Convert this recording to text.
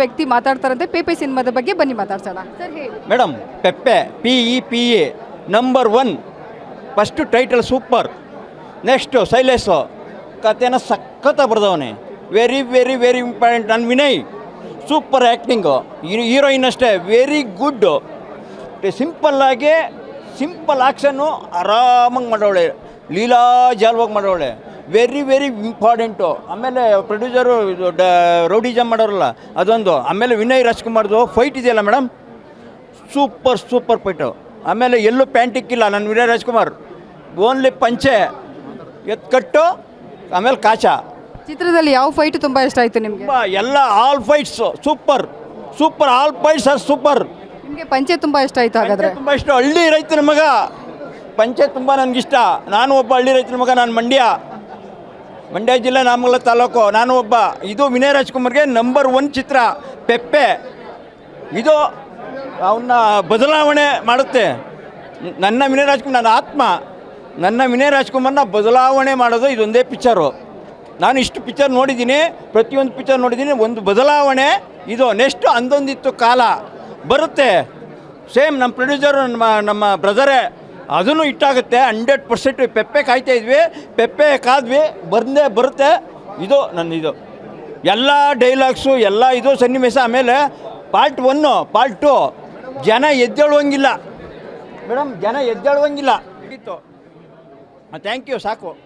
ವ್ಯಕ್ತಿ ಮಾತಾಡ್ತಾರಂತೆ. ಪೇಪೆ ಸಿನಿಮಾದ ಬಗ್ಗೆ ಬನ್ನಿ ಮಾತಾಡ್ಸೋಣ. Madam, Peppe P E P A number one first title super next Shailesh ಕಥೆನ ಸಖತ್ತ ಬರ್ದವನೇ. ವೆರಿ ವೆರಿ ವೆರಿ ಇಂಪಾರ್ಟೆಂಟ್ ನನ್ನ ವಿನಯ್. ಸೂಪರ್ ಆ್ಯಕ್ಟಿಂಗು ಹೀರೋಯಿನ್ ಅಷ್ಟೇ. ವೆರಿ ಗುಡ್ ಸಿಂಪಲ್ಲಾಗಿ ಸಿಂಪಲ್ ಆ್ಯಕ್ಷನ್ನು ಆರಾಮಾಗಿ ಮಾಡೋಳೆ ಲೀಲಾ ಲೀಲಾಜಾಲವಾಗಿ ಮಾಡೋಳೆ ವೆರಿ ವೆರಿ ಇಂಪಾರ್ಟೆಂಟು ಆಮೇಲೆ ಪ್ರೊಡ್ಯೂಸರು ಇದು ಡ ರೌಡಿಜಮ್ ಮಾಡೋರಲ್ಲ ಅದೊಂದು. ಆಮೇಲೆ ವಿನಯ್ ರಾಜ್ಕುಮಾರ್ದು ಫೈಟ್ ಇದೆಯಲ್ಲ ಮೇಡಮ್ ಸೂಪರ್ ಸೂಪರ್ ಫೈಟು ಆಮೇಲೆ ಎಲ್ಲೂ ಪ್ಯಾಂಟಿಕ್ಕಿಲ್ಲ ನನ್ನ ವಿನಯ್ ರಾಜ್ಕುಮಾರ್. ಓನ್ಲಿ ಪಂಚೆ ಎತ್ಕಟ್ಟು ಆಮೇಲೆ ಕಾಚ. ಚಿತ್ರದಲ್ಲಿ ಯಾವ ಫೈಟ್ ತುಂಬ ಇಷ್ಟ ಆಯಿತು ನಿಮಗೆ? ತುಂಬ ಎಲ್ಲ all fights super super all fights are super ನಿಮಗೆ ಪಂಚೆ ತುಂಬ ಇಷ್ಟ ಆಯಿತು ಹಾಗಾದರೆ? ತುಂಬ ಇಷ್ಟ. ಹಳ್ಳಿ ರೈತನ ಮಗ. ಪಂಚೆ ತುಂಬ ನನಗಿಷ್ಟ. ನಾನು ಒಬ್ಬ ಹಳ್ಳಿ ರೈತನ ಮಗ ನಾನು ಮಂಡ್ಯ. ಮಂಡ್ಯ ಜಿಲ್ಲೆ ನಾಮಗಲ ತಾಲೂಕು. ನಾನು ಒಬ್ಬ, ಇದು ವಿನಯ್ ರಾಜ್ಕುಮಾರ್ಗೆ ನಂಬರ್ ಒನ್ ಚಿತ್ರ, ಪೆಪ್ಪೆ. ಇದು ಅವನ್ನ ಬದಲಾವಣೆ ಮಾಡುತ್ತೆ. ನನ್ನ ವಿನಯ್ ರಾಜ್ಕುಮಾರ್, ನನ್ನ ಆತ್ಮ, ನನ್ನ ವಿನಯ್ ರಾಜ್ಕುಮಾರ್ನ ಬದಲಾವಣೆ ಮಾಡೋದು ಇದೊಂದೇ ಪಿಕ್ಚರು ನಾನು ಇಷ್ಟು ಪಿಕ್ಚರ್ ನೋಡಿದ್ದೀನಿ, ಪ್ರತಿಯೊಂದು ಪಿಕ್ಚರ್ ನೋಡಿದ್ದೀನಿ, ಒಂದು ಬದಲಾವಣೆ ಇದು. ನೆಕ್ಸ್ಟ್ ಅಂದೊಂದಿತ್ತು ಕಾಲ. ಬರುತ್ತೆ. ಸೇಮ್ ನಮ್ಮ ಪ್ರೊಡ್ಯೂಸರು ನಮ್ಮ ನಮ್ಮ ಬ್ರದರೇ ಅದನ್ನು ಇಟ್ಟಾಗುತ್ತೆ. ಹಂಡ್ರೆಡ್ ಪರ್ಸೆಂಟ್ ಪೆಪ್ಪೆ ಕಾಯ್ತಾ ಇದ್ವಿ. ಪೆಪ್ಪೆ ಕಾದ್ವಿ. ಬಂದೇ, ಬರುತ್ತೆ. ಇದು ನನ್ನ ಇದು. ಎಲ್ಲ ಡೈಲಾಗ್ಸು ಎಲ್ಲ ಇದು ಸನ್ನಿವೇಶ ಆಮೇಲೆ ಪಾರ್ಟ್ ಒನ್ನು ಪಾರ್ಟ್ ಟು ಜನ ಎದ್ದೇಳುವಂಗಿಲ್ಲ. ಮೇಡಮ್, ಜನ ಎದ್ದೇಳುವಂಗಿಲ್ಲ. ಥ್ಯಾಂಕ್ ಯು ಸಾಕು.